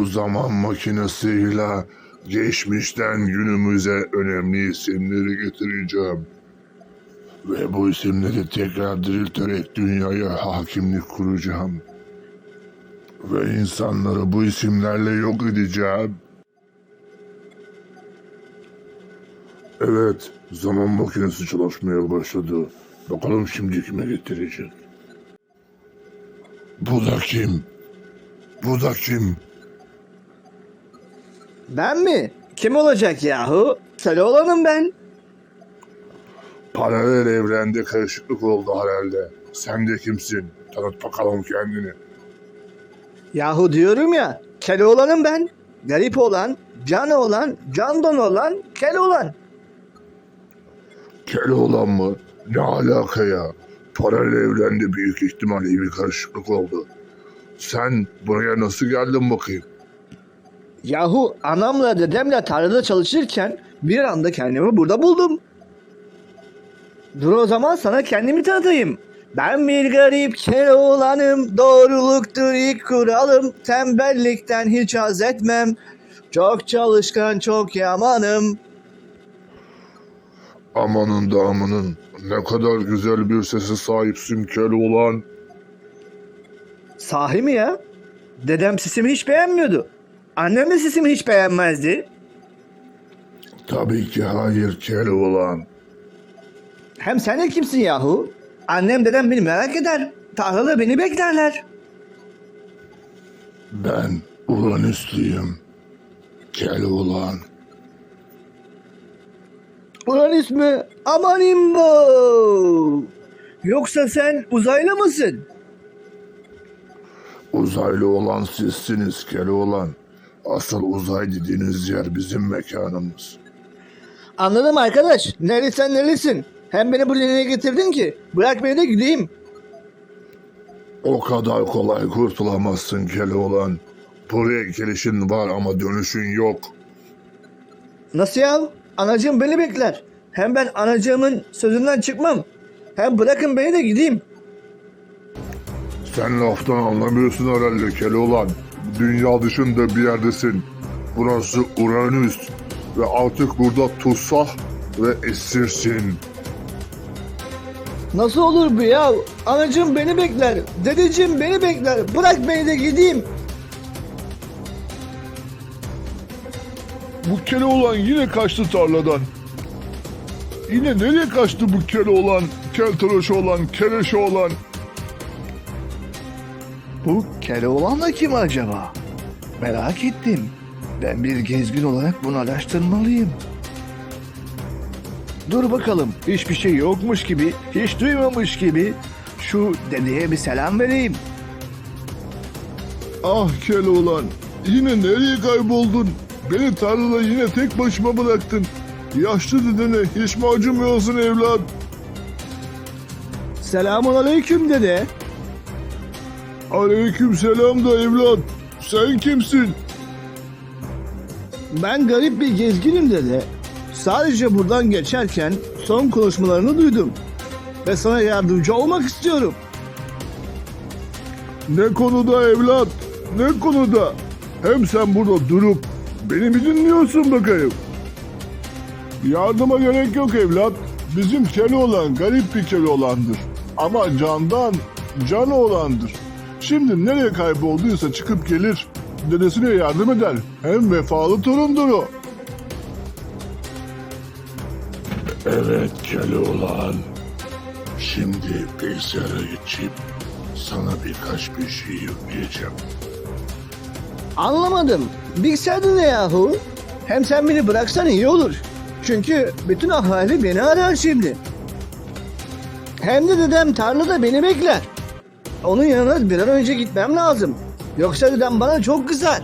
Bu zaman makinesiyle geçmişten günümüze önemli isimleri getireceğim. Ve bu isimleri tekrar dirilterek dünyaya hakimlik kuracağım. Ve insanları bu isimlerle yok edeceğim. Evet, zaman makinesi çalışmaya başladı. Bakalım şimdi kime getirecek. Bu da kim? Bu da kim? Ben mi? Kim olacak yahu? Keloğlan'ım ben. Paralel evrende karışıklık oldu herhalde. Sen de kimsin? Tanıt bakalım kendini. Yahu diyorum ya, Keloğlan'ım ben. Garip olan, can olan, candan olan Keloğlan. Keloğlan mı? Ne alaka ya? Paralel evrende büyük ihtimalle bir karışıklık oldu. Sen buraya nasıl geldin bakayım? Yahu anamla dedemle tarlada çalışırken bir anda kendimi burada buldum. Dur o zaman sana kendimi tanıtayım. Ben bir garip Keloğlan'ım, doğruluktur ilk kuralım, tembellikten hiç haz etmem. Çok çalışkan, çok yamanım. Amanın da amanın. Ne kadar güzel bir sese sahipsin Keloğlan. Sahi mi ya? Dedem sesimi hiç beğenmiyordu. Annem de sesimi hiç beğenmezdi. Tabii ki hayır Keloğlan. Hem sen de kimsin yahu? Annem dedem beni merak eder. Tarlada beni beklerler. Ben Uranüslüyüm. Keloğlan. Ulan ismi Amanimbo. Yoksa sen uzaylı mısın? Uzaylı olan sizsiniz Keloğlan. Asıl uzay dediğiniz yer bizim mekanımız. Anladım arkadaş. Neresen nerelisin? Hem beni buraya niye getirdin ki? Bırak beni de gideyim. O kadar kolay kurtulamazsın Keloğlan. Buraya gelişin var ama dönüşün yok. Nasıl ya? Anacığım beni bekler. Hem ben anacığımın sözünden çıkmam. Hem bırakın beni de gideyim. Sen laftan anlamıyorsun herhalde Keloğlan. Dünya dışında bir yerdesin. Burası Uranüs. Ve artık burada tutsah ve esirsin. Nasıl olur bu ya? Anacığım beni bekler. Dedeciğim beni bekler. Bırak beni de gideyim. Bu Keloğlan yine kaçtı tarladan. Yine nereye kaçtı bu Keloğlan? Keltoş olan, keleş olan. Bu Keloğlan da kim acaba? Merak ettim. Ben bir gezgin olarak bunu araştırmalıyım. Dur bakalım. Hiçbir şey yokmuş gibi, hiç duymamış gibi. Şu dedeye bir selam vereyim. Ah Keloğlan, yine nereye kayboldun? Beni tarlada yine tek başıma bıraktın. Yaşlı dedene hiç mi acımıyorsun evlat? Selamun aleyküm dede. Aleyküm selam da evlat. Sen kimsin? Ben garip bir gezginim dede. Sadece buradan geçerken son konuşmalarını duydum. Ve sana yardımcı olmak istiyorum. Ne konuda evlat? Ne konuda? Hem sen burada durup beni mi dinliyorsun bakayım? Yardıma gerek yok evlat. Bizim Keloğlan garip bir Keloğlandır. Ama candan can oğlandır. Şimdi nereye kaybolduysa çıkıp gelir. Dedesine yardım eder. Hem vefalı torundur o. Evet Keloğlan. Şimdi bilgisayara geçip sana birkaç bir şey yükleyeceğim. Anlamadım. Bilgisayarda ne yahu? Hem sen beni bıraksan iyi olur. Çünkü bütün ahali beni arar şimdi. Hem de dedem tarlada beni bekler. Onun yanına bir an önce gitmem lazım. Yoksa dedem bana çok kızar.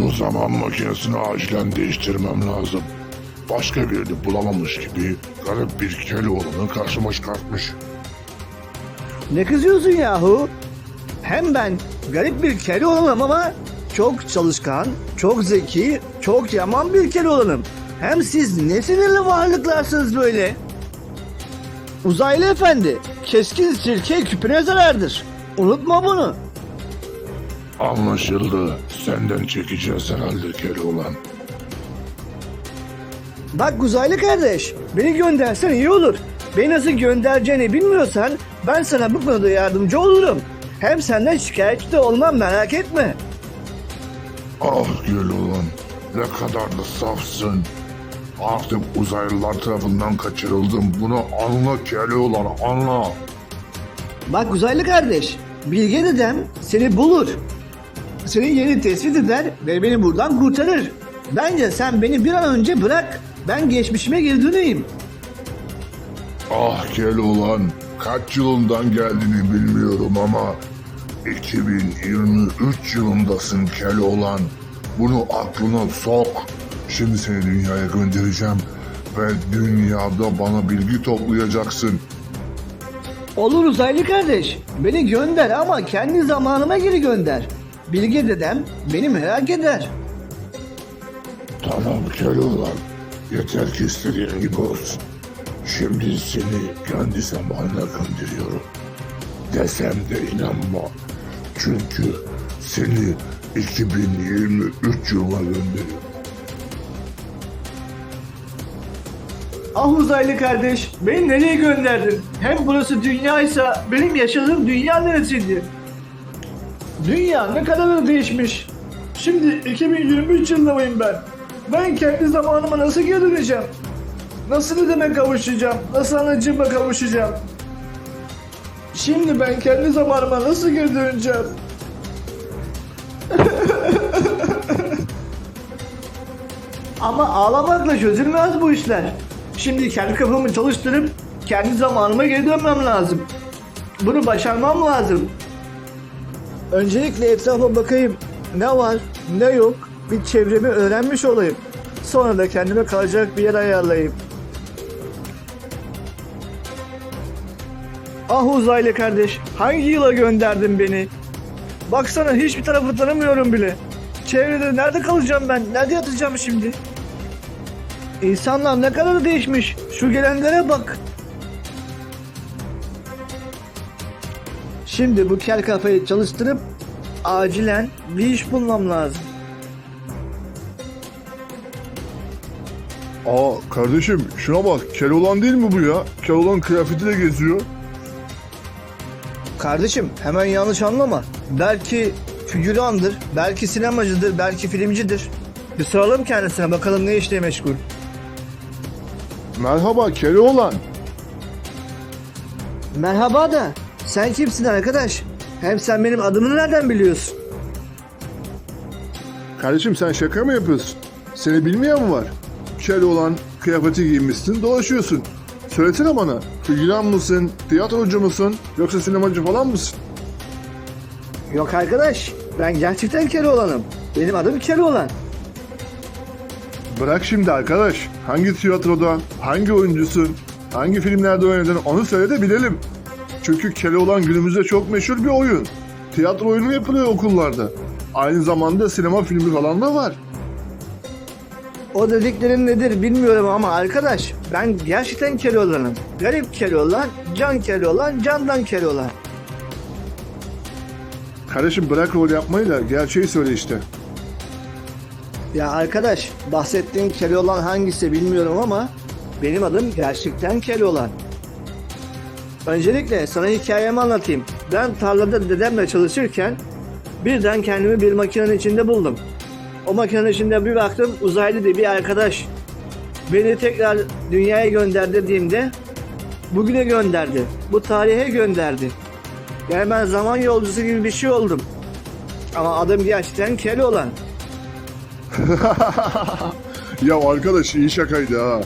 Bu zaman makinesini acilen değiştirmem lazım. Başka birini bulamamış gibi garip bir Keloğlan'ı karşıma çıkartmış. Ne kızıyorsun yahu? Hem ben garip bir kere olanım ama çok çalışkan, çok zeki, çok yaman bir kere olanım. Hem siz ne sinirli varlıklarsınız böyle? Uzaylı efendi, keskin sirke küpüne zarardır. Unutma bunu. Anlaşıldı. Senden çekeceğiz herhalde Keloğlan. Bak uzaylı kardeş, beni göndersen iyi olur. Beni nasıl göndereceğini bilmiyorsan ben sana bu konuda yardımcı olurum. Hem senden şikayetçi de olmam merak etme. Ah Keloğlan. Ne kadar da safsın. Artık uzaylılar tarafından kaçırıldım. Bunu anla Keloğlan anla. Bak uzaylı kardeş, Bilge dedem seni bulur. Seni yeni tespit eder ve beni buradan kurtarır. Bence sen beni bir an önce bırak. Ben geçmişime geri döneyim. Ah Keloğlan. Kaç yılından geldiğini bilmiyorum ama 2023 yılındasın Keloğlan. Bunu aklına sok. Şimdi seni dünyaya göndereceğim ve dünyada bana bilgi toplayacaksın. Olur uzaylı kardeş. Beni gönder ama kendi zamanıma geri gönder. Bilge dedem beni merak eder. Tamam Keloğlan. Yeter ki istediğin gibi olsun. Şimdi seni kendi zamanına gönderiyorum. Desem de inanma. Çünkü seni 2023 yılına gönderiyorum. Ah uzaylı kardeş, beni nereye gönderdin? Hem burası dünyaysa benim yaşadığım dünya neresiydi? Dünya ne kadar da değişmiş. Şimdi 2023 yılındayım ben. Ben kendi zamanıma nasıl geri döneceğim? Nasıl dedeme kavuşacağım? Nasıl anacığıma kavuşacağım? Şimdi ben kendi zamanıma nasıl geri döneceğim? Ama ağlamakla çözülmez bu işler. Şimdi kendi kafamı çalıştırıp kendi zamanıma geri dönmem lazım. Bunu başarmam lazım. Öncelikle etrafa bakayım. Ne var, ne yok. Bir çevremi öğrenmiş olayım. Sonra da kendime kalacak bir yer ayarlayayım. Ah uzaylı kardeş, hangi yıla gönderdin beni? Baksana hiçbir tarafı tanımıyorum bile. Çevrede nerede kalacağım ben? Nerede yatacağım şimdi? İnsanlar ne kadar değişmiş. Şu gelenlere bak. Şimdi bu kel kafayı çalıştırıp acilen bir iş bulmam lazım. Aa kardeşim şuna bak Keloğlan değil mi bu ya? Keloğlan kıyafetiyle geziyor. Kardeşim hemen yanlış anlama. Belki figürandır, belki sinemacıdır, belki filmcidir. Bir soralım kendisine bakalım ne işle meşgul. Merhaba Keloğlan. Merhaba da sen kimsin arkadaş? Hem sen benim adımı nereden biliyorsun? Kardeşim sen şaka mı yapıyorsun? Seni bilmeyen mi var? Keloğlan kıyafeti giymişsin dolaşıyorsun. Söylesene bana figüran mısın, tiyatrocu musun yoksa sinemacı falan mısın? Yok arkadaş ben gerçekten Keloğlan'ım. Benim adım Keloğlan. Bırak şimdi arkadaş. Hangi tiyatroda, hangi oyuncusun, hangi filmlerde oynadın onu söyle de bilelim. Çünkü Keloğlan günümüzde çok meşhur bir oyun. Tiyatro oyunu yapılıyor okullarda. Aynı zamanda sinema filmi falan da var. O dediklerin nedir bilmiyorum ama arkadaş ben gerçekten Keloğlan'ım. Garip Keloğlan, can Keloğlan, candan Keloğlan. Kardeşim bırak rol yapmayı da gerçeği söyle işte. Ya arkadaş bahsettiğin Keloğlan hangisi bilmiyorum ama benim adım gerçekten Keloğlan. Öncelikle sana hikayemi anlatayım. Ben tarlada dedemle çalışırken birden kendimi bir makinenin içinde buldum. O makinenin içinde bir baktım uzaylı diye bir arkadaş beni tekrar dünyaya gönder dediğimde bugüne gönderdi. Bu tarihe gönderdi. Yani ben zaman yolcusu gibi bir şey oldum. Ama adım gerçekten Keloğlan. Ya arkadaş iyi şakaydı ha.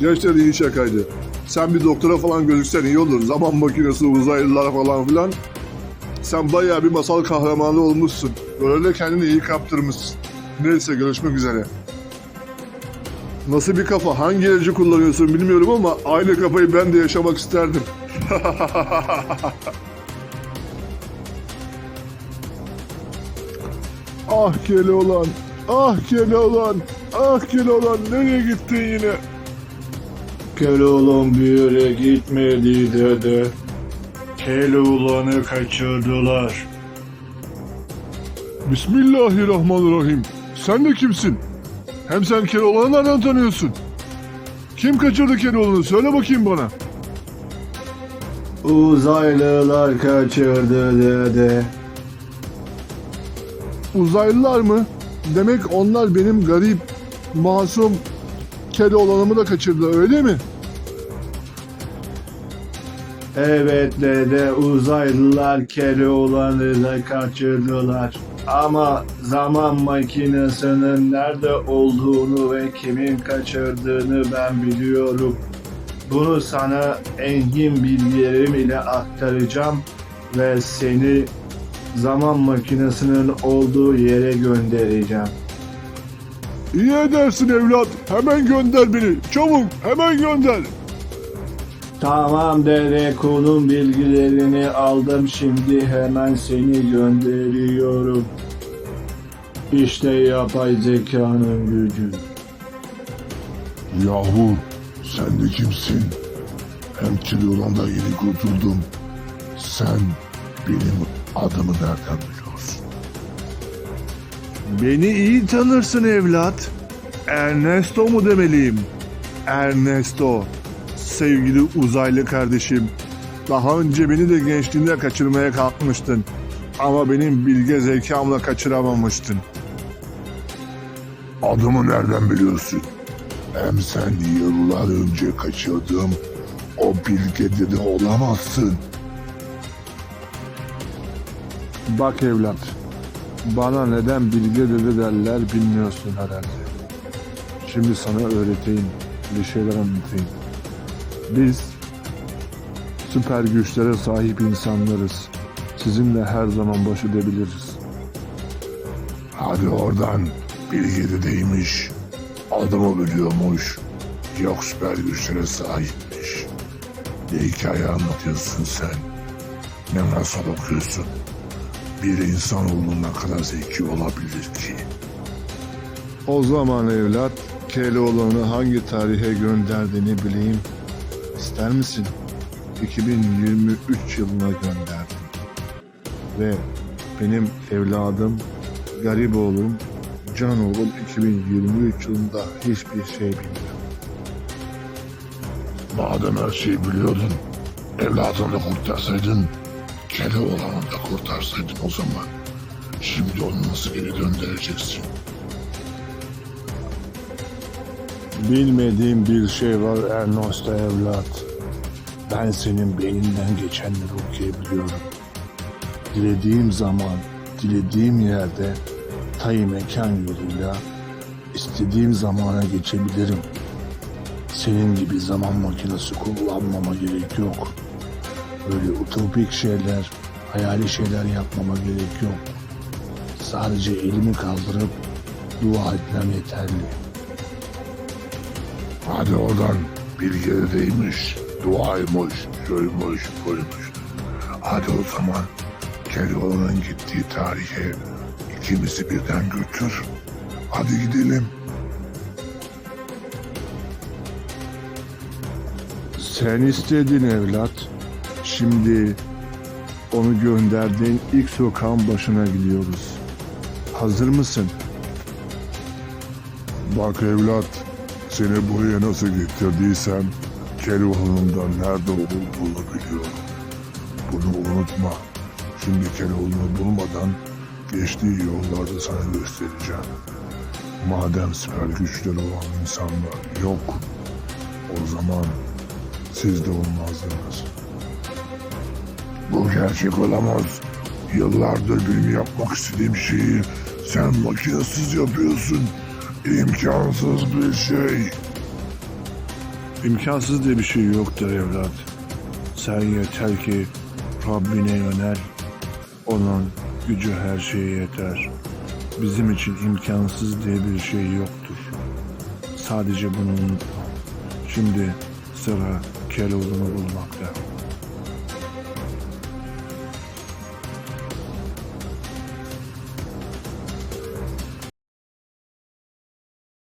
Gerçekten iyi şakaydı. Sen bir doktora falan gözüksen iyi olur. Zaman makinesi, uzaylılar falan filan. Sen bayağı bir masal kahramanı olmuşsun. Böyle kendini iyi kaptırmışsın. Neyse görüşmek üzere. Nasıl bir kafa, hangi ilacı kullanıyorsun bilmiyorum ama aynı kafayı ben de yaşamak isterdim. ah Keloğlan, ah Keloğlan, ah Keloğlan nereye gittin yine? Keloğlan bir yere gitmedi dede. Keloğlan'ı kaçırdılar. Bismillahirrahmanirrahim. Sen de kimsin? Hem sen Keloğlan'ı nereden tanıyorsun? Kim kaçırdı Keloğlan'ı? Söyle bakayım bana. Uzaylılar kaçırdı dede. Uzaylılar mı? Demek onlar benim garip, masum Keloğlan'ımı da kaçırdı öyle mi? Evet dede uzaylılar Keloğlan'ı kaçırdılar. Ama zaman makinesinin nerede olduğunu ve kimin kaçırdığını ben biliyorum. Bunu sana engin bilgilerim ile aktaracağım ve seni zaman makinesinin olduğu yere göndereceğim. İyi edersin evlat. Hemen gönder beni. Çabuk hemen gönder. Tamam dede konum bilgilerini aldım şimdi hemen seni gönderiyorum. İşte yapay zekanın gücü. Yahu sen de kimsin? Hem Keloğlan'dan yeni kurtuldum. Sen benim adımı nereden biliyorsun? Beni iyi tanırsın evlat. Ernesto mu demeliyim? Ernesto. Sevgili uzaylı kardeşim. Daha önce beni de gençliğinde kaçırmaya kalkmıştın. Ama benim bilge zekamla kaçıramamıştın. Adımı nereden biliyorsun? Hem sen yıllar önce kaçırdığım o bilge dede olamazsın. Bak evlat, bana neden bilge dede derler bilmiyorsun herhalde. Şimdi sana öğreteyim, bir şeyler anlatayım. Biz süper güçlere sahip insanlarız. Sizinle her zaman baş edebiliriz. Hadi oradan bilge dedeymiş. Adamı biliyormuş. Yok süper güçlere sahipmiş. Ne hikaye anlatıyorsun sen? Ne nasıl okuyorsun? Bir insanoğlu ne kadar zeki olabilir ki? O zaman evlat, Keloğlan'ı hangi tarihe gönderdiğini bileyim. İster misin? 2023 yılına gönderdim. Ve benim evladım, garip oğlum, can oğlum 2023 yılında hiçbir şey bilmiyor. Madem her şeyi biliyordun, evladını kurtarsaydın, Keloğlan'ı da kurtarsaydın o zaman. Şimdi onu nasıl geri döndüreceksin? Bilmediğim bir şey var Ernesto evlat. Ben senin beyninden geçenleri okuyabiliyorum. Dilediğim zaman, dilediğim yerde tay mekan yoluyla istediğim zamana geçebilirim. Senin gibi zaman makinesi kullanmama gerek yok. Böyle utopik şeyler, hayali şeyler yapmama gerek yok. Sadece elimi kaldırıp dua etmem yeterli. Hadi oradan bilgi değilmiş, duaymış, şuymuş, buymuş. Hadi o zaman Keloğlan'ın gittiği tarihe ikimizi birden götür. Hadi gidelim. Sen istedin evlat. Şimdi onu gönderdiğin ilk sokağın başına gidiyoruz. Hazır mısın? Bak evlat, seni buraya nasıl getirdiysem Keloğlan'ın nerede olduğunu biliyorum. Bunu unutma. Şimdi Keloğlan'ı bulmadan geçtiği yollarda sana göstereceğim. Madem süper güçleri olan insanlar yok, o zaman siz de olmazdınız. Bu gerçek olamaz. Yıllardır benim yapmak istediğim şeyi sen makinesiz yapıyorsun. İmkansız bir şey. İmkansız diye bir şey yoktur evlat. Sen yeter ki Rabbine yönel. Onun gücü her şeye yeter. Bizim için imkansız diye bir şey yoktur. Sadece bunu unutma. Şimdi sıra Keloğlan'ı bulmakta.